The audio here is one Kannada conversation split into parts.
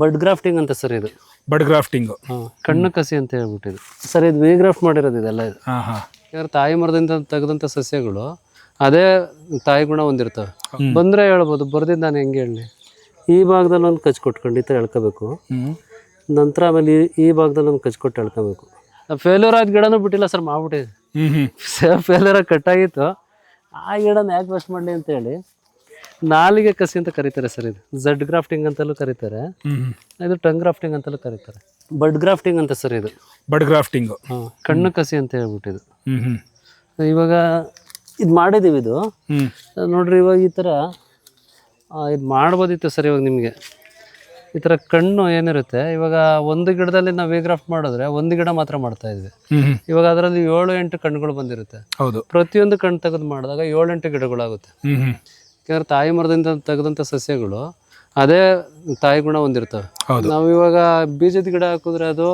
ಬಡ್ ಗ್ರಾಫ್ಟಿಂಗ್ ಅಂತ ಸರ್ ಇದು. ಬಡ್ ಗ್ರಾಫ್ಟಿಂಗ್ ಕಣ್ಣು ಕಸಿ ಅಂತ ಹೇಳ್ಬಿಟ್ಟಿದ್ದು. ಸರ್ ಇದು ವಿ ಗ್ರಾಫ್ಟ್ ಮಾಡಿರೋದು ಇದೆಲ್ಲ ಇದು. ಯಾಕಂದ್ರೆ ತಾಯಿ ಮರದಿಂದ ತೆಗೆದಂಥ ಸಸ್ಯಗಳು ಅದೇ ತಾಯಿ ಗುಣ ಹೊಂದಿರ್ತವೆ. ಬಂದರೆ ಹೇಳ್ಬೋದು ಬರ್ದಿದ್ದು ನಾನು ಹೆಂಗೆ ಹೇಳಿ. ಈ ಭಾಗದಲ್ಲಿ ಒಂದು ಕಚ್ ಕೊಟ್ಕೊಂಡು ಈ ಥರ ಎಳ್ಕೋಬೇಕು ನಂತರ ಆಮೇಲೆ ಈ ಭಾಗದಲ್ಲಿ ಒಂದು ಕಚ್ ಕೊಟ್ಟು ಎಳ್ಕೋಬೇಕು. ಫೇಲ್ಯೂರ್ ಆದ ಗಿಡನೂ ಬಿಟ್ಟಿಲ್ಲ ಸರ್ ಮಾಡ್ಬಿಟ್ಟಿದೆ. ಫೇಲ್ಯೂರ್ ಆಗಿ ಕಟ್ ಆಗಿತ್ತು ಕಟ್ಟಾಗಿತ್ತು. ಆ ಗಿಡನ ಯಾಕೆ ವೇಸ್ಟ್ ಮಾಡಲಿ ಅಂತ ಹೇಳಿ ನಾಲಿಗೆ ಕಸಿ ಅಂತ ಕರೀತಾರೆ ಸರ್ ಇದು. ಝಡ್ ಗ್ರಾಫ್ಟಿಂಗ್ ಅಂತಲೂ ಕರೀತಾರೆ. ಇದು ಟಂಗ್ ಗ್ರಾಫ್ಟಿಂಗ್ ಅಂತಲೂ ಕರೀತಾರೆ. ಬಡ್ ಗ್ರಾಫ್ಟಿಂಗ್ ಅಂತ ಸರ್ ಇದು. ಬಡ್ ಗ್ರಾಫ್ಟಿಂಗ್ ಕಣ್ಣು ಕಸಿ ಅಂತ ಹ್ಞೂ ಇವಾಗ ಇದು ಮಾಡಿದೀವಿ ಇದು. ನೋಡ್ರಿ ಇವಾಗ ಈ ಥರ ಇದು ಮಾಡ್ಬೋದಿತ್ತು ಸರ್ ಇವಾಗ ನಿಮಗೆ. ಈ ಥರ ಕಣ್ಣು ಏನಿರುತ್ತೆ ಇವಾಗ ಒಂದು ಗಿಡದಲ್ಲಿ ನಾವು ವೇಗ್ರಾಫ್ಟ್ ಮಾಡಿದ್ರೆ ಒಂದು ಗಿಡ ಮಾತ್ರ ಮಾಡ್ತಾ ಇದ್ವಿ. ಇವಾಗ ಅದರಲ್ಲಿ ಏಳು ಎಂಟು ಕಣ್ಣುಗಳು ಬಂದಿರುತ್ತೆ. ಹೌದು. ಪ್ರತಿಯೊಂದು ಕಣ್ಣು ತೆಗೆದು ಮಾಡಿದಾಗ ಏಳು ಎಂಟು ಗಿಡಗಳಾಗುತ್ತೆ ಯಾಕಂದ್ರೆ ತಾಯಿ ಮರದಿಂದ ತೆಗೆದಂಥ ಸಸ್ಯಗಳು ಅದೇ ತಾಯಿ ಗುಣ ಹೊಂದಿರ್ತವೆ. ಹೌದು. ನಾವು ಇವಾಗ ಬೀಜದ ಗಿಡ ಹಾಕಿದ್ರೆ ಅದು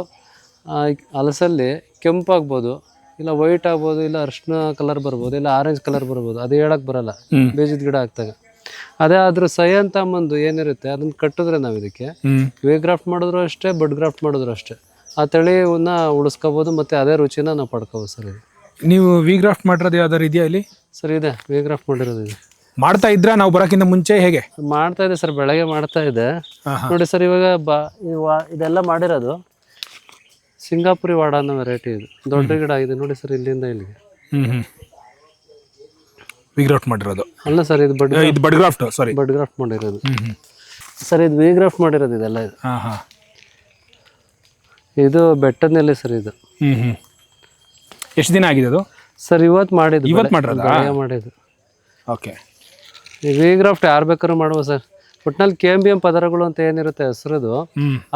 ಹಲಸಲ್ಲಿ ಕೆಂಪಾಗ್ಬೋದು ಇಲ್ಲ ವೈಟ್ ಆಗ್ಬೋದು ಇಲ್ಲ ಅರ್ಶಿನ ಕಲರ್ ಬರ್ಬೋದು ಇಲ್ಲ ಆರೆಂಜ್ ಕಲರ್ ಬರ್ಬೋದು ಅದು ಹೇಳಕ್ ಬರಲ್ಲ ಬೀಜದ ಗಿಡ ಹಾಕ್ದಾಗ. ಅದೇ ಆದ್ರೂ ಸೈ ಅಂತ ಬಂದು ಏನಿರುತ್ತೆ ಅದನ್ನ ಕಟ್ಟಿದ್ರೆ ನಾವು ಇದಕ್ಕೆ ವೇ ಗ್ರಾಫ್ಟ್ ಮಾಡಿದ್ರು ಅಷ್ಟೇ ಬಡ್ ಗ್ರಾಫ್ಟ್ ಮಾಡಿದ್ರು ಅಷ್ಟೇ. ಆ ತಳಿವನ್ನ ಉಳಿಸ್ಕೋಬೋದು ಮತ್ತೆ ಅದೇ ರುಚಿನ ನಾವು ಪಡ್ಕೋಬೋದು ಸರ್ ಇದು. ನೀವು ವಿ ಗ್ರಾಫ್ಟ್ ಮಾಡಿರೋದು ಯಾವ್ದಾರು ಇದೆಯಾ ಇಲ್ಲಿ? ಸರ್ ಇದೆ ವಿ ಗ್ರಾಫ್ಟ್ ಮಾಡಿರೋದು ಇದೆ. ಮಾಡ್ತಾ ಇದ್ರ? ನಾವು ಬರೋಕ್ಕಿಂತ ಮುಂಚೆ ಹೇಗೆ? ಮಾಡ್ತಾ ಇದೆ ಸರ್ ಬೆಳಗ್ಗೆ ಮಾಡ್ತಾ ಇದೆ. ನೋಡಿ ಸರ್ ಇವಾಗ ಬಾ ಈ ವಾ- ಇದೆಲ್ಲ ಮಾಡಿರೋದು ಸಿಂಗಾಪುರಿ ವಾಡ ಅನ್ನೋ ವೆರೈಟಿ ಇದು. ದೊಡ್ಡ ಗಿಡ ಇದೆ ನೋಡಿ ಸರ್ ಇಲ್ಲಿಂದ ಇಲ್ಲಿಗೆ. ಹ್ಮ್ ಮಾಡಿರೋದು. ಅಲ್ಲ ಸರ್ ಇದು ಬಡ್ ಇದು ಬಡ್ಗ್ರಾಫ್ಟ್ ಸಾರಿ ಬಡ್ ಗ್ರಾಫ್ಟ್ ಮಾಡಿರೋದು. ಸರ್ ಇದು ವಿ ಗ್ರಾಫ್ಟ್ ಮಾಡಿರೋದು ಇದೆಲ್ಲ ಇದು. ಹಾಂ ಹಾಂ ಇದು ಬೆಟ್ಟದ ನೆಲೆ ಸರ್ ಇದು. ಹ್ಮ್ ಹ್ಮ್. ಎಷ್ಟು ದಿನ ಆಗಿದೆ ಅದು? ಸರ್ ಇವತ್ತು ಮಾಡಿದ್ದು ಇವತ್ತು ಬೆಳೆ- ಮಾಡಿರೋದಾ? ಬೆಳಗ್ಗೆ ಮಾಡಿದ್ದು. ಓಕೆ ವಿ ಗ್ರಾಫ್ಟ್ ಯಾರು ಬೇಕಾದ್ರೂ ಮಾಡ್ಬೋದು ಸರ್. ಒಟ್ನಲ್ಲಿ ಕೆ ಎಂ ಬಿ ಎಂ ಪದರಗಳು ಅಂತ ಏನಿರುತ್ತೆ ಹೆಸರದು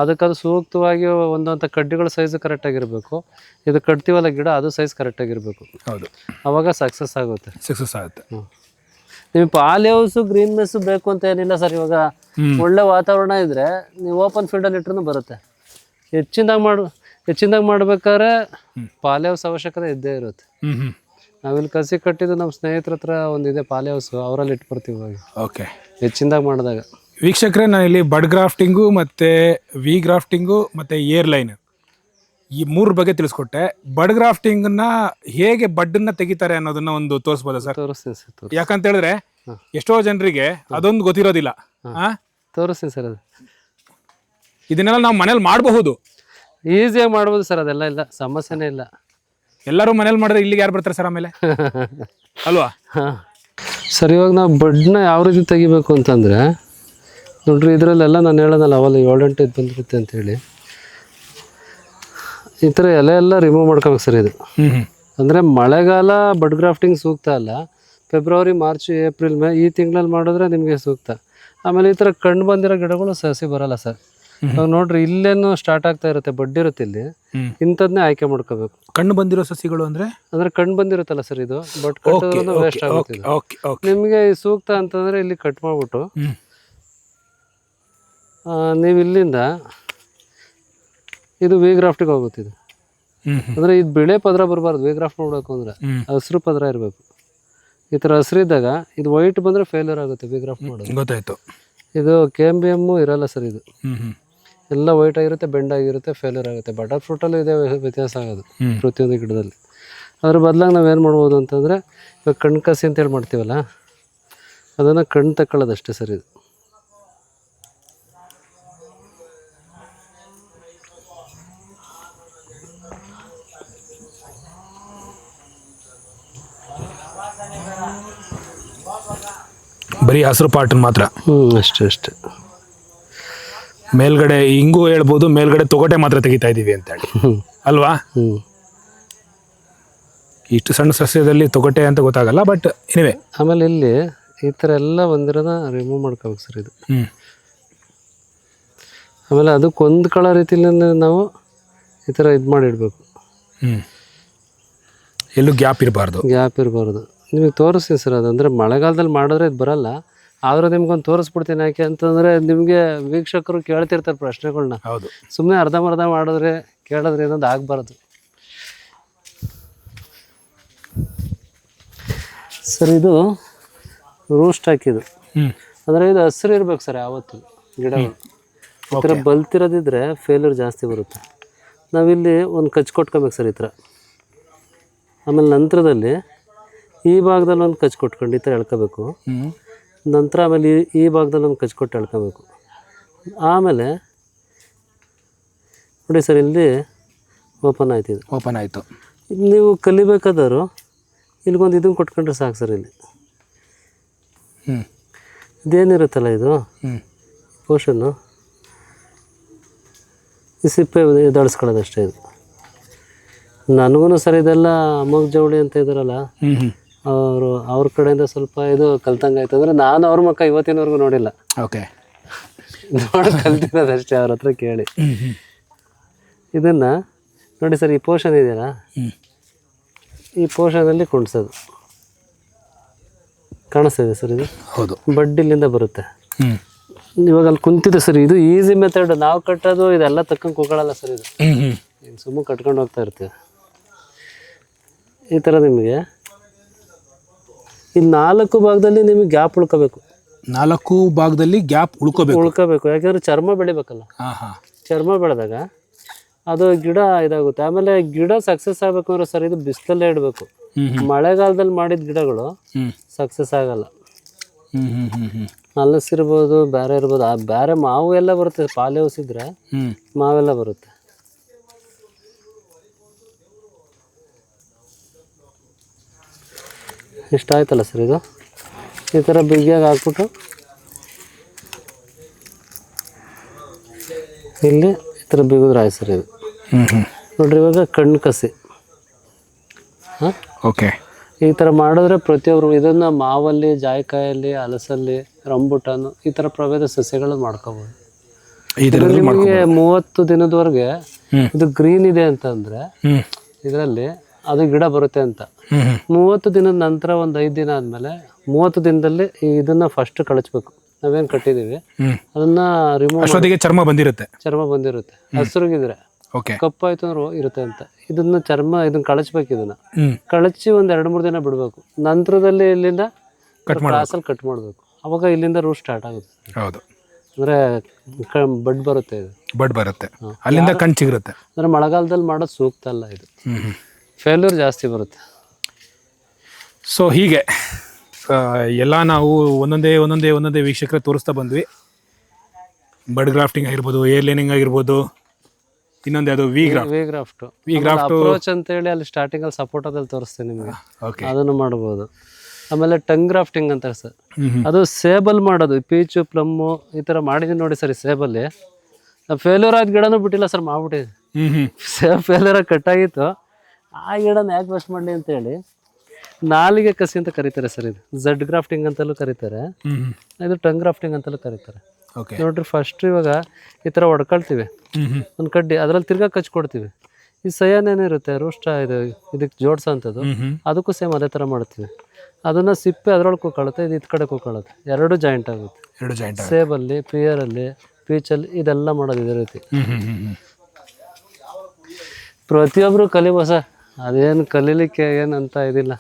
ಅದಕ್ಕದು ಅದು ಸೂಕ್ತವಾಗಿ ಒಂದೊಂದು ಕಡ್ಡಿಗಳ ಸೈಜ್ ಕರೆಕ್ಟಾಗಿರಬೇಕು ಇದು ಕಟ್ತೀವಲ್ಲ ಗಿಡ ಅದು ಸೈಜ್ ಕರೆಕ್ಟಾಗಿರಬೇಕು ಹೌದು. ಅವಾಗ ಸಕ್ಸಸ್ ಆಗುತ್ತೆ. ಸಕ್ಸಸ್ ಆಗುತ್ತೆ. ನಿಮ್ಗೆ ಪಾಲಿ ಹೌಸು ಗ್ರೀನ್ ಮೆಸ್ ಬೇಕು ಅಂತ ಏನಿಲ್ಲ ಸರ್ ಇವಾಗ. ಒಳ್ಳೆ ವಾತಾವರಣ ಇದ್ರೆ ನೀವು ಓಪನ್ ಫೀಲ್ಡಲ್ಲಿ ಇಟ್ರೂ ಬರುತ್ತೆ. ಹೆಚ್ಚಿನದಾಗ ಮಾಡು ಹೆಚ್ಚಿನದಾಗ ಮಾಡ್ಬೇಕಾದ್ರೆ ಪಾಲಿ ಹೌಸ್ ಅವಶ್ಯಕತೆ ಇದ್ದೇ ಇರುತ್ತೆ. ನಾವಿಲ್ಲಿ ಕಸಿ ಕಟ್ಟಿದ್ದು ನಮ್ಮ ಸ್ನೇಹಿತರ ಹತ್ರ ಒಂದಿದೆ ಪಾಲಿ ಹೌಸು ಅವರಲ್ಲಿ ಇಟ್ಬಿಡ್ತೀವಿ ಇವಾಗ. ಓಕೆ. ಹೆಚ್ಚಿಂದಾಗಿ ಮಾಡಿದಾಗ. ವೀಕ್ಷಕರೇ ನಾನು ಇಲ್ಲಿ ಬಡ್ ಗ್ರಾಫ್ಟಿಂಗು ಮತ್ತು ವಿ ಗ್ರಾಫ್ಟಿಂಗು ಮತ್ತು ಏರ್ ಲೈನ್ ಈ ಮೂರು ಬಗ್ಗೆ ತಿಳಿಸ್ಕೊಟ್ಟೆ. ಬಡ್ ಗ್ರಾಫ್ಟಿಂಗನ್ನ ಹೇಗೆ ಬಡ್ಡನ್ನ ತೆಗಿತಾರೆ ಅನ್ನೋದನ್ನ ಒಂದು ತೋರಿಸ್ಬೋದಾ ಸರ್? ತೋರಿಸ್ತೀನಿ ಸರ್ ತೋರಿಸ್ ಯಾಕಂತ ಹೇಳಿದ್ರೆ ಎಷ್ಟೋ ಜನರಿಗೆ ಅದೊಂದು ಗೊತ್ತಿರೋದಿಲ್ಲ. ಆ? ತೋರಿಸ್ತೀನಿ ಸರ್ ಅದು. ಇದನ್ನೆಲ್ಲ ನಾವು ಮನೇಲಿ ಮಾಡಬಹುದು? ಈಸಿಯಾಗಿ ಮಾಡ್ಬೋದು ಸರ್ ಅದೆಲ್ಲ ಇಲ್ಲ. ಸಮಸ್ಯೆನೇ ಇಲ್ಲ. ಎಲ್ಲರೂ ಮನೇಲಿ ಮಾಡಿದ್ರೆ ಇಲ್ಲಿಗೆ ಯಾರು ಬರ್ತಾರೆ ಸರ್ ಆಮೇಲೆ? ಅಲ್ವಾ? ಹಾಂ. ಸರ್ ಇವಾಗ ನಾವು ಬಡ್ನ ಯಾವ ರೀತಿ ತೆಗಿಬೇಕು ಅಂತಂದರೆ ನೋಡ್ರಿ ಇದರಲ್ಲೆಲ್ಲ ನಾನು ಹೇಳೋದಲ್ಲ ಅವಲ್ಲ ಏಳೆಂಟು ಇದು ಬಂದಿರುತ್ತೆ ಅಂತೇಳಿ ಈ ಥರ ಎಲೆ ಎಲ್ಲ ರಿಮೂವ್ ಮಾಡ್ಕೋಬೇಕು ಸರ್ ಇದು. ಅಂದರೆ ಮಳೆಗಾಲ ಬಡ್ ಗ್ರಾಫ್ಟಿಂಗ್ ಸೂಕ್ತ ಅಲ್ಲ ಫೆಬ್ರವರಿ ಮಾರ್ಚ್ ಏಪ್ರಿಲ್ ಮೇ ಈ ತಿಂಗಳಲ್ಲಿ ಮಾಡಿದ್ರೆ ನಿಮಗೆ ಸೂಕ್ತ. ಆಮೇಲೆ ಈ ಥರ ಕಣ್ಣು ಬಂದಿರೋ ಗಿಡಗಳು ಸಸಿ ಬರಲ್ಲ ಸರ್. ಇವಾಗ ನೋಡ್ರಿ ಇಲ್ಲೇನು ಸ್ಟಾರ್ಟ್ ಆಗ್ತಾ ಇರುತ್ತೆ ಬಡ್ಡಿರುತ್ತೆ ಇಲ್ಲಿ. ಹ್ಮ್. ಇಂಥದ್ನೇ ಆಯ್ಕೆ ಮಾಡ್ಕೋಬೇಕು. ಕಣ್ಣು ಬಂದಿರೋ ಸಸಿಗಳು ಅಂದ್ರೆ? ಅಂದ್ರೆ ಕಣ್ಣು ಬಂದಿರುತ್ತಲ್ಲ ಸರ್ ಇದು ಬಟ್ ವೇಸ್ಟ್ ಆಗುತ್ತೆ ನಿಮಗೆ ಸೂಕ್ತ ಅಂತಂದ್ರೆ ಇಲ್ಲಿ ಕಟ್ ಮಾಡ್ಬಿಟ್ಟು ಆ, ನೀವು ಇಲ್ಲಿಂದ ಇದು ವಿ ಗ್ರಾಫ್ಟಿಗೆ ಹೋಗುತ್ತೆ ಇದು. ಅಂದ್ರೆ ಇದು ಬಿಳೆ ಪದರ ಬರಬಾರ್ದು ವಿ ಗ್ರಾಫ್ಟ್ ನೋಡಬೇಕು ಅಂದ್ರೆ. ಹಸಿರು ಪದರ ಇರಬೇಕು. ಈ ಥರ ಹಸಿರಿದ್ದಾಗ ಇದು ವೈಟ್ ಬಂದರೆ ಫೇಲ್ಯೂರ್ ಆಗುತ್ತೆ ವಿ ಗ್ರಾಫ್ಟ್ ಮಾಡೋದು ಗೊತ್ತಾಯ್ತು. ಇದು ಕೆ ಎಂ ಬಿ ಎಮ್ಮು ಇರಲ್ಲ ಸರ್ ಇದು. ಎಲ್ಲ ವೈಟ್ ಆಗಿರುತ್ತೆ ಬೆಂಡ್ ಆಗಿರುತ್ತೆ ಫೇಲ್ಯೂರ್ ಆಗುತ್ತೆ. ಬಟರ್ ಫ್ರೂಟಲ್ಲೂ ಇದೆ ವ್ಯತ್ಯಾಸ ಆಗೋದು. ಪ್ರತಿಯೊಂದು ಗಿಡದಲ್ಲಿ. ಅದ್ರ ಬದಲಾಗಿ ನಾವೇನು ಮಾಡ್ಬೋದು ಅಂತಂದರೆ ಇವಾಗ ಕಣ್ಣು ಕಸಿ ಅಂತೇಳಿ ಮಾಡ್ತೀವಲ್ಲ ಅದನ್ನು ಕಣ್ಣು ತಕ್ಕೊಳ್ಳೋದಷ್ಟೇ ಸರಿ ಇದು. ಬರೀ ಹಸಿರು ಪಾಟನ್ ಮಾತ್ರ. ಹ್ಞೂ ಅಷ್ಟೇ ಅಷ್ಟೇ. ಮೇಲ್ಗಡೆ ಹಿಂಗೂ ಹೇಳ್ಬೋದು ಮೇಲ್ಗಡೆ ತೊಗಟೆ ಮಾತ್ರ ತೆಗಿತಾ ಇದ್ದೀವಿ ಅಂತ ಹೇಳಿ. ಹ್ಞೂ ಅಲ್ವಾ? ಇಷ್ಟು ಸಣ್ಣ ಸಸ್ಯದಲ್ಲಿ ತೊಗಟೆ ಅಂತ ಗೊತ್ತಾಗಲ್ಲ ಬಟ್ ಎನಿವೆ ಆಮೇಲೆ ಇಲ್ಲಿ ಈ ಥರ ಎಲ್ಲ ಬಂದಿರೋದ ರಿಮೂವ್ ಮಾಡ್ಕೋಬೇಕು ಸರ್ ಇದು. ಆಮೇಲೆ ಅದಕ್ಕೆ ಕಳ ರೀತಿಯಲ್ಲಿ ನಾವು ಈ ಥರ ಇದು ಮಾಡಿಡಬೇಕು. ಹ್ಞೂ ಎಲ್ಲೂ ಗ್ಯಾಪ್ ಇರಬಾರ್ದು. ಗ್ಯಾಪ್ ಇರಬಾರ್ದು. ನಿಮಗೆ ತೋರಿಸ್ತೀನಿ ಸರ್ ಅದು. ಅಂದರೆ ಮಳೆಗಾಲದಲ್ಲಿ ಮಾಡಿದ್ರೆ ಇದು ಬರಲ್ಲ. ಆದರೂ ನಿಮ್ಗೊಂದು ತೋರಿಸ್ಬಿಡ್ತೀನಿ ಯಾಕೆ ಅಂತಂದರೆ ನಿಮಗೆ ವೀಕ್ಷಕರು ಕೇಳ್ತಿರ್ತಾರೆ ಪ್ರಶ್ನೆಗಳನ್ನ ಹೌದು. ಸುಮ್ಮನೆ ಅರ್ಧಂಬರ್ಧ ಮಾಡಿದ್ರೆ ಕೇಳಿದ್ರೆ ಏನೊಂದು ಆಗಬಾರ್ದು. ಸರ್ ಇದು ರೂಸ್ಟ್ ಹಾಕಿದ್ದು. ಹ್ಮ್. ಅಂದರೆ ಇದು ಹಸಿರು ಇರ್ಬೇಕು ಸರ್ ಯಾವತ್ತು ಗಿಡಗಳು. ಈ ಥರ ಬಲ್ತಿರೋದಿದ್ರೆ ಫೇಲ್ಯೂರ್ ಜಾಸ್ತಿ ಬರುತ್ತೆ. ನಾವಿಲ್ಲಿ ಒಂದು ಕಚ್ ಕೊಟ್ಕೊಬೇಕು ಸರ್ ಈ ಥರ. ಆಮೇಲೆ ನಂತರದಲ್ಲಿ ಈ ಭಾಗದಲ್ಲಿ ಒಂದು ಕಚ್ ಕೊಟ್ಕೊಂಡು ಈ ಥರ ಎಳ್ಕೋಬೇಕು. ನಂತರ ಆಮೇಲೆ ಈ ಈ ಭಾಗದಲ್ಲಿ ಒಂದು ಕಚ್ ಕೊಟ್ಟು ಎಳ್ಕೋಬೇಕು. ಆಮೇಲೆ ನೋಡಿ ಸರ್ ಇಲ್ಲಿ ಓಪನ್ ಆಯ್ತು ಇದು. ಓಪನ್ ಆಯಿತು. ನೀವು ಕಲಿಬೇಕಾದವರು ಇಲ್ಲಿಗೊಂದು ಇದನ್ನು ಕೊಟ್ಕೊಂಡ್ರೆ ಸಾಕು ಸರ್ ಇಲ್ಲಿ. ಹ್ಞೂ ಇದೇನಿರುತ್ತಲ್ಲ ಇದು? ಹ್ಞೂ ಪೋರ್ಷನ್ನು ಈ ಸಿಪ್ಪೆ ಅಷ್ಟೇ ಇದು. ನನಗೂ ಸರ್ ಇದೆಲ್ಲ ಅಮೋಗ್ ಜವಳಿ ಅಂತ ಹ್ಞೂ ಅವರು ಅವ್ರ ಕಡೆಯಿಂದ ಸ್ವಲ್ಪ ಇದು ಕಲ್ತಂಗೆ ಆಯ್ತು ಅಂದರೆ ನಾನು ಅವ್ರ ಮಕ್ಕ ಇವತ್ತಿನವರೆಗೂ ನೋಡಿಲ್ಲ. ಓಕೆ. ನೋಡಿ ಕಲ್ತಿರೋದಷ್ಟೇ ಅವ್ರ ಹತ್ರ ಕೇಳಿ. ಇದನ್ನು ನೋಡಿ ಸರ್ ಈ ಪೋಷನ್ ಇದೆಯಲ್ಲ? ಈ ಪೋಷನಲ್ಲಿ ಕುಣಿಸೋದು. ಕಾಣಿಸ್ತಿದೆ ಸರ್ ಇದು? ಹೌದು. ಬಡ್ಡಿಲಿಂದ ಬರುತ್ತೆ. ಇವಾಗ ಅಲ್ಲಿ ಕುಂತಿದೆ ಸರ್ ಇದು ಈಸಿ ಮೆಥಡ್ ನಾವು ಕಟ್ಟೋದು ಇದೆಲ್ಲ ತಕ್ಕಂಗೆ ಕೂಗಳಲ್ಲ ಸರ್ ಇದು. ಸುಮ್ಮನೆ ಕಟ್ಕೊಂಡು ಹೋಗ್ತಾ ಇರ್ತೀವಿ ಈ ಥರ ನಿಮಗೆ ಈ ನಾಲ್ಕು ಭಾಗದಲ್ಲಿ ನಿಮಗೆ ಗ್ಯಾಪ್ ಉಳ್ಕೋಬೇಕು. ನಾಲ್ಕು ಭಾಗದಲ್ಲಿ ಗ್ಯಾಪ್ ಉಳ್ಕೋಬೇಕು. ಉಳ್ಕೋಬೇಕು. ಯಾಕಂದ್ರೆ ಚರ್ಮ ಬೆಳಿಬೇಕಲ್ಲ. ಹಾಂ ಹಾಂ. ಚರ್ಮ ಬೆಳೆದಾಗ ಅದು ಗಿಡ ಇದಾಗುತ್ತೆ. ಆಮೇಲೆ ಗಿಡ ಸಕ್ಸಸ್ ಆಗಬೇಕು ಅಂದ್ರೆ ಸರ್ ಇದು ಬಿಸಿಲಲ್ಲೇ ಇಡಬೇಕು. ಮಳೆಗಾಲದಲ್ಲಿ ಮಾಡಿದ ಗಿಡಗಳು ಸಕ್ಸಸ್ ಆಗಲ್ಲ. ಹಲಸಿರ್ಬೋದು ಬೇರೆ ಇರ್ಬೋದು. ಆ ಬೇರೆ ಮಾವು ಎಲ್ಲ ಬರುತ್ತೆ. ಪಾಲೆ ಹೊಸಿದ್ರೆ ಮಾವೆಲ್ಲ ಬರುತ್ತೆ. ಇಷ್ಟ ಆಯ್ತಲ್ಲ ಸರ್ ಇದು? ಈ ಥರ ಬಿಗಿಯಾಗಿ ಹಾಕ್ಬಿಟ್ಟು ಇಲ್ಲಿ ಈ ಥರ ಬಿಗಿದ್ರೆ ಆಯ್ತು ಸರ್ ಇದು. ನೋಡ್ರಿ ಇವಾಗ ಕಣ್ಣು ಕಸಿ. ಹಾಂ? ಓಕೆ. ಈ ಥರ ಮಾಡಿದ್ರೆ ಪ್ರತಿಯೊಬ್ಬರು ಇದನ್ನು ಮಾವಲ್ಲಿ ಜಾಯಿಕಾಯಲ್ಲಿ ಹಲಸಲ್ಲಿ ರಂಬುಟಾನು ಈ ಥರ ಪ್ರಭೇದ ಸಸ್ಯಗಳನ್ನು ಮಾಡ್ಕೋಬೋದು. ಇದರಲ್ಲಿ ನಿಮಗೆ ಮೂವತ್ತು ದಿನದವರೆಗೆ ಇದು ಗ್ರೀನ್ ಇದೆ ಅಂತಂದರೆ ಇದರಲ್ಲಿ ಅದು ಗಿಡ ಬರುತ್ತೆ ಅಂತ. ಮೂವತ್ತು ದಿನದ ನಂತರ ಒಂದು ಐದು ದಿನ ಆದಮೇಲೆ ಮೂವತ್ತು ದಿನದಲ್ಲಿ ಇದನ್ನ ಫಸ್ಟ್ ಕಳಚ್ಬೇಕು. ನಾವೇನ್ ಕಟ್ಟಿದೀವಿ? ಅದನ್ನ ರಿಮೂವ್ ಚರ್ಮ ಬಂದಿರುತ್ತೆ. ಚರ್ಮ ಬಂದಿರುತ್ತೆ. ಹಸಿರುಗಿದ್ರೆ. ಕಪ್ಪಾಯ್ತು ಅಂದ್ರೆ ಇರುತ್ತೆ ಅಂತ. ಇದನ್ನ ಚರ್ಮ ಇದನ್ನ ಕಳಚ್ಬೇಕು ಇದನ್ನ. ಕಳಚಿ ಒಂದ್ ಎರಡು ಮೂರು ದಿನ ಬಿಡ್ಬೇಕು. ನಂತರದಲ್ಲಿ ಇಲ್ಲಿಂದ ಕಟ್ ಕ್ಲಾಸಲ್ಲಿ ಕಟ್ ಮಾಡ್ಬೇಕು. ಅವಾಗ ಇಲ್ಲಿಂದ ರೂಟ್ ಸ್ಟಾರ್ಟ್ ಆಗುತ್ತೆ. ಹೌದು. ಅಂದ್ರೆ ಬಡ್ ಬರುತ್ತೆ ಇದು. ಬಡ್ ಬರುತ್ತೆ. ಅಲ್ಲಿಂದ ಕಣ್ ಸಿಗುತ್ತೆ ಅಂದ್ರೆ ಮಳೆಗಾಲದಲ್ಲಿ ಮಾಡೋದು ಸೂಕ್ತ ಅಲ್ಲ ಇದು. ಫೇಲ್ಯೂರ್ ಜಾಸ್ತಿ ಬರುತ್ತೆ. ಸೊ ಹೀಗೆ. ಎಲ್ಲ ನಾವು ಒಂದೊಂದೇ ಒಂದೊಂದೇ ಒಂದೊಂದೇ ವೀಕ್ಷಕರ ತೋರಿಸ್ತಾ ಬಂದ್ವಿ. ಬಡ್ ಗ್ರಾಫ್ಟಿಂಗ್ ಆಗಿರ್ಬೋದು ಏರ್ ಲೈನಿಂಗ್ ಆಗಿರ್ಬೋದು ಇನ್ನೊಂದು ಅದು V graft V graft V graft approach ಅಂತ ಹೇಳಿ ಅಲ್ಲಿ ಸ್ಟಾರ್ಟಿಂಗ್ ಅಲ್ಲಿ ಸಪೋರ್ಟದಲ್ಲಿ ತೋರಿಸ್ತೀನಿ ನಿಮಗೆ. ಓಕೆ ಅದನ್ನು ಮಾಡಬಹುದು ಆಮೇಲೆ ಟಂಗ್ ಗ್ರಾಫ್ಟಿಂಗ್ ಅಂತ ಸರ್. ಅದು ಸೇಬಲ್ ಮಾಡೋದು ಪೀಚು ಪ್ಲಮ್ಮು ಈ ಥರ ಮಾಡಿದೀನಿ ನೋಡಿ ಸರ್ ಸೇಬಲ್ ಸೇಬಲ್ಲಿ ಫೇಲ್ಯೂರ್ ಆದ ಗಿಡನೂ ಬಿಟ್ಟಿಲ್ಲ ಸರ್ ಮಾಡ್ಬಿಟ್ಟಿದೆ ಸೇಬ್ ಫೇಲ್ಯೂರ್ ಆಗಿ ಕಟ್ಟಾಗಿತ್ತು. ಆ ಗಿಡನ ಯಾಕೆ ವೇಸ್ಟ್ ಮಾಡಲಿ ಅಂತ ಹೇಳಿ ನಾಲಿಗೆ ಕಸಿ ಅಂತ ಕರೀತಾರೆ ಸರ್ ಇದು. ಝಡ್ ಗ್ರಾಫ್ಟಿಂಗ್ ಅಂತಲೂ ಕರೀತಾರೆ. ಇದು ಟಂಗ್ ಗ್ರಾಫ್ಟಿಂಗ್ ಅಂತಲೂ ಕರೀತಾರೆ. ಓಕೆ ನೋಡ್ರಿ ಫಸ್ಟ್ ಇವಾಗ ಈ ಥರ ಒಡ್ಕೊಳ್ತೀವಿ. ಒಂದು ಕಡ್ಡಿ ಅದ್ರಲ್ಲಿ ತಿರ್ಗಾ ಕಚ್ಕೊಡ್ತೀವಿ ಈ ಸಯನ್ ಏನಿರುತ್ತೆ ರೋಷ್ಟ ಇದು ಇದಕ್ಕೆ ಜೋಡ್ಸೋ ಅಂಥದ್ದು ಅದಕ್ಕೂ ಸೇಮ್ ಅದೇ ಥರ ಮಾಡ್ತೀವಿ. ಅದನ್ನು ಸಿಪ್ಪೆ ಅದ್ರೊಳಗೆ ಕೂಕೊಳ್ಳುತ್ತೆ ಇದು ಇದು ಕಡೆ ಕೂಕೊಳ್ಳುತ್ತೆ ಎರಡು ಜಾಯಿಂಟ್ ಆಗುತ್ತೆ. ಎರಡು ಜಾಯಿಂಟ್ ಸೇಬಲ್ಲಿ ಪಿಯರಲ್ಲಿ ಪೀಚಲ್ಲಿ ಇದೆಲ್ಲ ಮಾಡೋದು ಇದೇ ರೀತಿ. ಪ್ರತಿಯೊಬ್ಬರು ಕಲಿಬೋದು ಸರ್. ಅದೇನು ಕಲೀಲಿಕ್ಕೆ ಏನಂತ ಇದಿಲ್ಲ.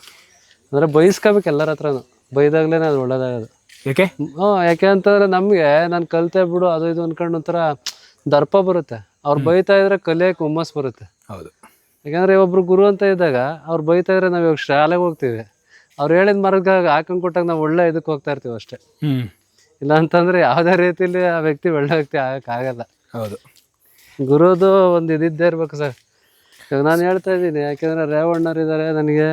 ಅಂದರೆ ಬೈಸ್ಕೋಬೇಕು ಎಲ್ಲರ ಹತ್ರನು. ಬೈದಾಗ್ಲೇ ಅದು ಒಳ್ಳೇದಾಗೋದು. ಯಾಕೆ? ಹ್ಞೂ ಯಾಕೆ ಅಂತಂದ್ರೆ ನಮಗೆ ನಾನು ಕಲಿತೆ ಬಿಡು ಅದು ಇದು ಅನ್ಕೊಂಡು ಒಂಥರ ದರ್ಪ ಬರುತ್ತೆ. ಅವ್ರು ಬೈತಾ ಇದ್ರೆ ಕಲಿಯೋಕೆ ಹುಮ್ಮಸ್ ಬರುತ್ತೆ. ಹೌದು. ಯಾಕಂದ್ರೆ ಒಬ್ರು ಗುರು ಅಂತ ಇದ್ದಾಗ ಅವ್ರು ಬೈತಾ ಇದ್ರೆ ನಾವು ಇವಾಗ ಶಾಲೆಗೆ ಹೋಗ್ತೀವಿ. ಅವ್ರು ಹೇಳಿದ ಮಾರ್ಗ ಹಾಕೊಂಡ್ ಕೊಟ್ಟಾಗ ನಾವು ಒಳ್ಳೆ ಇದಕ್ಕೆ ಹೋಗ್ತಾ ಇರ್ತೀವಿ ಅಷ್ಟೇ. ಇಲ್ಲ ಅಂತಂದ್ರೆ ಯಾವುದೇ ರೀತಿಲಿ ಆ ವ್ಯಕ್ತಿ ಒಳ್ಳೆ ವ್ಯಕ್ತಿ ಆಗಕ್ಕಾಗಲ್ಲ ಹೌದು. ಗುರುದು ಒಂದು ಇದಿದ್ದೇ ಇರ್ಬೇಕು ಸರ್. ಇವಾಗ ನಾನು ಹೇಳ್ತಾ ಇದ್ದೀನಿ ಯಾಕೆಂದ್ರೆ ರೇವಣ್ಣರು ಇದ್ದಾರೆ ನನಗೆ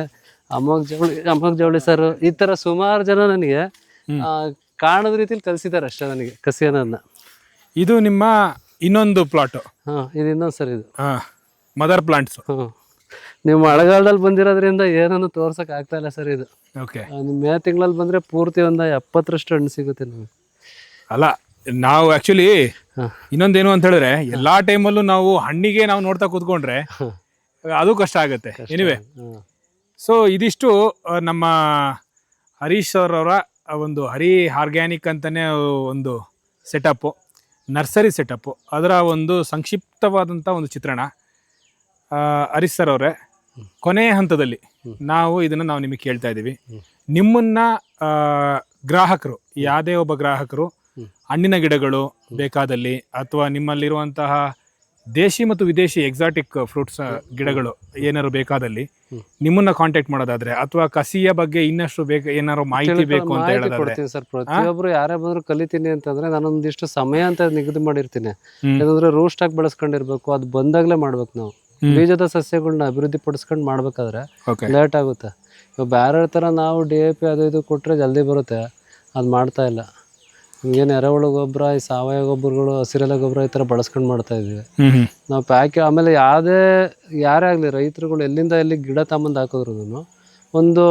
ಅಮ್ಮಗ್ ಜವಳಿ ಅಮ್ಮಗ್ ಜವಳಿ ಸರ್ ಈ ತರ ಸುಮಾರು ಜನ ನನಗೆ ಕಾಣದ ರೀತಿಲಿ ಕಲಿಸಿದ್ದಾರೆ ಅಷ್ಟೇ ನನಗೆ ಕಸಿಯನನ್ನ. ಅನ್ನೋದನ್ನ ಇದು ನಿಮ್ಮ ಇನ್ನೊಂದು ಪ್ಲಾಟ್ ಹಾಂ ಇದು ಇನ್ನೊಂದು ಸರ್ ಇದು. ಹಾಂ ಮದರ್ ಪ್ಲಾಂಟ್ಸ್ ಹ್ಞೂ ನೀವು ಮಳೆಗಾಲದಲ್ಲಿ ಬಂದಿರೋದ್ರಿಂದ ಏನನ್ನು ತೋರ್ಸಕ್ ಆಗ್ತಾ ಇಲ್ಲ ಸರ್ ಇದು. ಓಕೆ ಮೇ ತಿಂಗಳಲ್ಲಿ ಬಂದ್ರೆ ಪೂರ್ತಿ ಒಂದು ಎಪ್ಪತ್ತರಷ್ಟು ಹಣ್ಣು ಸಿಗುತ್ತೆ ನಿಮಗೆ. ಅಲ್ಲ ನಾವು ಆಕ್ಚುಲಿ ಇನ್ನೊಂದೇನು ಅಂತ ಹೇಳಿದ್ರೆ ಎಲ್ಲಾ ಟೈಮಲ್ಲೂ ನಾವು ಹಣ್ಣಿಗೆ ನಾವು ನೋಡ್ತಾ ಕೂತ್ಕೊಂಡ್ರೆ ಅದು ಕಷ್ಟ ಆಗುತ್ತೆ. ಎನಿವೆ ಸೊ ಇದಿಷ್ಟು ನಮ್ಮ ಹರೀಶ್ ಸರ್ ಅವರ ಒಂದು ಹರಿ ಆರ್ಗ್ಯಾನಿಕ್ ಅಂತಲೇ ಒಂದು ಸೆಟಪ್ಪು ನರ್ಸರಿ ಸೆಟಪ್ಪು ಅದರ ಒಂದು ಸಂಕ್ಷಿಪ್ತವಾದಂಥ ಒಂದು ಚಿತ್ರಣ ಹರೀಶ್ ಸರ್ ಅವರೇ ಕೊನೆಯ ಹಂತದಲ್ಲಿ ನಾವು ಇದನ್ನು ನಾವು ನಿಮಗೆ ಕೇಳ್ತಾ ಇದ್ದೀವಿ ನಿಮ್ಮನ್ನ ಗ್ರಾಹಕರು, ಯಾವುದೇ ಒಬ್ಬ ಗ್ರಾಹಕರು, ಹಣ್ಣಿನ ಗಿಡಗಳು ಬೇಕಾದಲ್ಲಿ ಅಥವಾ ನಿಮ್ಮಲ್ಲಿರುವಂತಹ ದೇಶಿ ಮತ್ತು ವಿದೇಶಿ ಎಕ್ಸಾಟಿಕ್ ಫ್ರೂಟ್ಸ್ ಗಿಡಗಳು ಏನಾದ್ರು ಬೇಕಾದಲ್ಲಿ. ನಿಮ್ಮನ್ನ ಕಾಂಟ್ಯಾಕ್ಟ್ ಮಾಡೋದಾದ್ರೆ ಅಥವಾ ಕಸಿಯ ಬಗ್ಗೆ ಇನ್ನಷ್ಟು ಬೇಗ ಏನಾದ್ರು ಮಾಹಿತಿ ಬೇಕು ಅಂತ ಮಾಹಿತಿ ಹೇಳೋದಾದ್ರೆ? ಕೊಡ್ತೀನಿ ಸರ್. ಪ್ರತಿಯೊಬ್ರು ಯಾರೇ ಬಂದ್ರು ಕಲಿತೀನಿ ಅಂತಂದ್ರೆ ನಾನೊಂದಿಷ್ಟು ಸಮಯ ಅಂತ ನಿಗದಿ ಮಾಡಿರ್ತೀನಿ. ಯಾಕಂದ್ರೆ ರೋಸ್ಟ್ ಆಗಿ ಬೆಳೆಸ್ಕೊಂಡಿರ್ಬೇಕು ಅದು ಬಂದಾಗ್ಲೇ ಮಾಡ್ಬೇಕು ನಾವು. ಬೀಜದ ಸಸ್ಯಗಳನ್ನ ಅಭಿವೃದ್ಧಿ ಪಡಿಸ್ಕೊಂಡು ಮಾಡ್ಬೇಕಾದ್ರೆ ಲೇಟ್ ಆಗುತ್ತೆ. ಇವಾಗ ಬೇರೆ ತರ ನಾವು ಡಿ ಎ ಪಿ ಅದು ಇದು ಕೊಟ್ರೆ ಜಲ್ದಿ ಬರುತ್ತೆ. ಅದು ಮಾಡ್ತಾ ಇಲ್ಲ. ಏನು ಎರೆಹುಳು ಗೊಬ್ಬರ ಈ ಸಾವಯವ ಗೊಬ್ಬರಗಳು ಹಸಿರೆಲೆ ಗೊಬ್ಬರ ಈ ಥರ ಬಳಸ್ಕೊಂಡು ಮಾಡ್ತಾ ಇದೀವಿ. ಹ್ಮ್ ನಾವು ಪ್ಯಾಕ್ ಆಮೇಲೆ ಯಾವುದೇ ಯಾರೇ ಆಗಲಿ ರೈತರುಗಳು ಎಲ್ಲಿಂದ ಎಲ್ಲಿ ಗಿಡ ತಗೊಂಬಂದು ಹಾಕಿದ್ರು ಒಂದು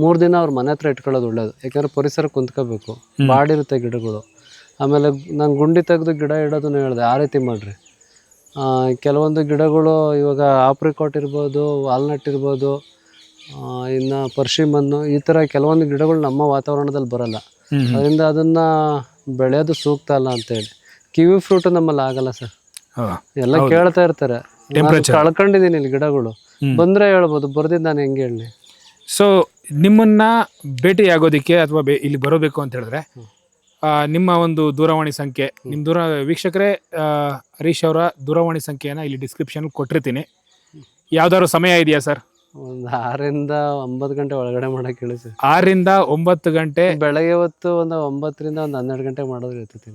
ಮೂರು ದಿನ ಅವ್ರ ಮನೆ ಹತ್ರ ಇಟ್ಕೊಳ್ಳೋದು ಒಳ್ಳೇದು. ಯಾಕಂದ್ರೆ ಪರಿಸರ ಕುಂತ್ಕೋಬೇಕು. ಬಾಡಿರುತ್ತೆ ಗಿಡಗಳು. ಆಮೇಲೆ ನಾನು ಗುಂಡಿ ತೆಗೆದು ಗಿಡ ಇಡೋದನ್ನ ಹೇಳಿದೆ ಆ ರೀತಿ ಮಾಡಿರಿ. ಕೆಲವೊಂದು ಗಿಡಗಳು ಇವಾಗ ಆಪ್ರಿಕಾಟ್ ಇರ್ಬೋದು ವಾಲ್ನಟ್ ಇರ್ಬೋದು ಇನ್ನು ಪರ್ಶಿಮನ್ನು ಈ ಥರ ಕೆಲವೊಂದು ಗಿಡಗಳು ನಮ್ಮ ವಾತಾವರಣದಲ್ಲಿ ಬರಲ್ಲ. ಅದರಿಂದ ಅದನ್ನ ಬೆಳೆಯೋದು ಸೂಕ್ತ ಅಲ್ಲ ಅಂತೇಳಿ. ಕಿವಿ ಫ್ರೂಟ್ ನಮ್ಮಲ್ಲಿ ಆಗಲ್ಲ ಸರ್. ಎಲ್ಲ ಕೇಳ್ತಾ ಇರ್ತಾರೆ. ಕಳ್ಕೊಂಡಿದ್ದೀನಿ ಇಲ್ಲಿ ಗಿಡಗಳು. ಬಂದ್ರೆ ಹೇಳ್ಬೋದು ಬರ್ದಿದ್ದ ನಾನು ಹೆಂಗೆ ಹೇಳಿ. ಸೊ ನಿಮ್ಮನ್ನ ಭೇಟಿ ಆಗೋದಕ್ಕೆ ಅಥವಾ ಇಲ್ಲಿ ಬರಬೇಕು ಅಂತ ಹೇಳಿದ್ರೆ ನಿಮ್ಮ ಒಂದು ದೂರವಾಣಿ ಸಂಖ್ಯೆ ನಿಮ್ಮ ದೂರ ವೀಕ್ಷಕರೇ ಹರೀಶ್ ಅವರ ದೂರವಾಣಿ ಸಂಖ್ಯೆಯನ್ನು ಇಲ್ಲಿ ಡಿಸ್ಕ್ರಿಪ್ಷನ್ ಕೊಟ್ಟಿರ್ತೀನಿ. ಯಾವ್ದಾದ್ರು ಸಮಯ ಇದೆಯಾ ಸರ್? ಒಂದು ಆರರಿಂದ ಒಂಬತ್ತು ಗಂಟೆ ಒಳಗಡೆ ಮಾಡಕ್ಕೆ ಹೇಳಿ ಸರ್. ಆರರಿಂದ ಒಂಬತ್ತು ಗಂಟೆ ಬೆಳಗ್ಗೆ ಹೊತ್ತು ಒಂದು ಒಂಬತ್ತರಿಂದ ಒಂದು ಹನ್ನೆರಡು ಗಂಟೆ ಮಾಡೋದು ಇರ್ತೈತಿ.